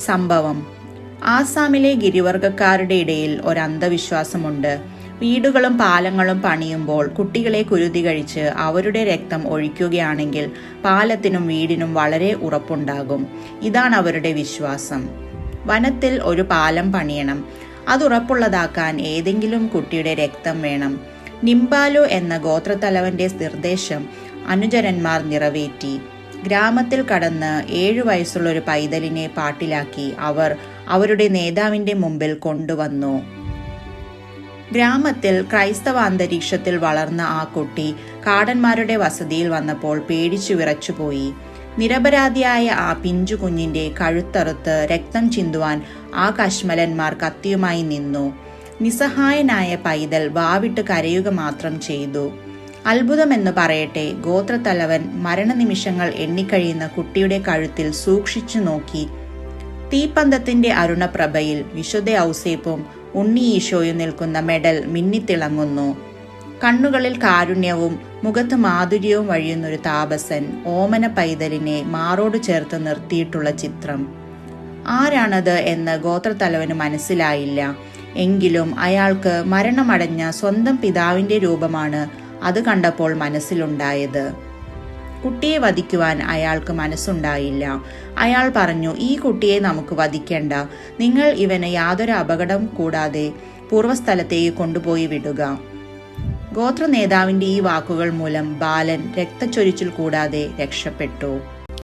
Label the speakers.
Speaker 1: സംഭവം. ആസാമിലെ ഗിരിവർഗക്കാരുടെ ഇടയിൽ ഒരു അന്ധവിശ്വാസമുണ്ട്. വീടുകളും പാലങ്ങളും പണിയുമ്പോൾ കുട്ടികളെ കുരുതി കഴിച്ച് അവരുടെ രക്തം ഒഴിക്കുകയാണെങ്കിൽ പാലത്തിനും വീടിനും വളരെ ഉറപ്പുണ്ടാകും. ഇതാണ് അവരുടെ വിശ്വാസം. വനത്തിൽ ഒരു പാലം പണിയണം. അത് ഉറപ്പുള്ളതാക്കാൻ ഏതെങ്കിലും കുട്ടിയുടെ രക്തം വേണം. നിംബാലു എന്ന ഗോത്രത്തലവന്റെ നിർദ്ദേശം അനുചരന്മാർ നിറവേറ്റി. ഗ്രാമത്തിൽ കടന്ന് ഏഴു വയസ്സുള്ള ഒരു പൈതലിനെ പാട്ടിലാക്കി അവർ അവരുടെ നേതാവിന്റെ മുമ്പിൽ കൊണ്ടുവന്നു. ഗ്രാമത്തിൽ ക്രൈസ്തവ അന്തരീക്ഷത്തിൽ വളർന്ന ആ കുട്ടി കാടന്മാരുടെ വസതിയിൽ വന്നപ്പോൾ പേടിച്ചു വിറച്ചുപോയി. നിരപരാധിയായ ആ പിഞ്ചു കുഞ്ഞിന്റെ കഴുത്തറുത്ത് രക്തം ചിന്തുവാൻ ആ കശ്മലന്മാർ കത്തിയുമായി നിന്നു. നിസ്സഹായനായ പൈതൽ വാവിട്ട് കരയുക മാത്രം ചെയ്തു. അത്ഭുതമെന്ന് പറയട്ടെ ഗോത്രത്തലവൻ മരണനിമിഷങ്ങൾ എണ്ണിക്കഴിയുന്ന കുട്ടിയുടെ കഴുത്തിൽ സൂക്ഷിച്ചു നോക്കി. തീപ്പന്തത്തിന്റെ അരുണപ്രഭയിൽ വിശുദ്ധ ഔസേപ്പും ഉണ്ണി ഈശോയും നിൽക്കുന്ന മെഡൽ മിന്നിത്തിളങ്ങുന്നു. കണ്ണുകളിൽ കാരുണ്യവും മുഖത്ത് മാധുര്യവും വഴിയുന്നൊരു താപസൻ ഓമന പൈതലിനെ മാറോട് ചേർത്ത് നിർത്തിയിട്ടുള്ള ചിത്രം. ആരാണത് എന്ന് ഗോത്രത്തലവന് മനസ്സിലായില്ല. എങ്കിലും അയാൾക്ക് മരണമടഞ്ഞ സ്വന്തം പിതാവിന്റെ രൂപമാണ് അത് കണ്ടപ്പോൾ മനസ്സിലുണ്ടായത്. കുട്ടിയെ വധിക്കുവാൻ അയാൾക്ക് മനസ്സുണ്ടായില്ല. അയാൾ പറഞ്ഞു ഈ കുട്ടിയെ നമുക്ക് വധിക്കേണ്ട. നിങ്ങൾ ഇവന് യാതൊരു അപകടം കൂടാതെ പൂർവസ്ഥലത്തേക്ക് കൊണ്ടുപോയി വിടുക. ഗോത്ര നേതാവിന്റെ ഈ വാക്കുകൾ മൂലം ബാലൻ രക്തച്ചൊരിച്ചിൽ കൂടാതെ രക്ഷപ്പെട്ടു.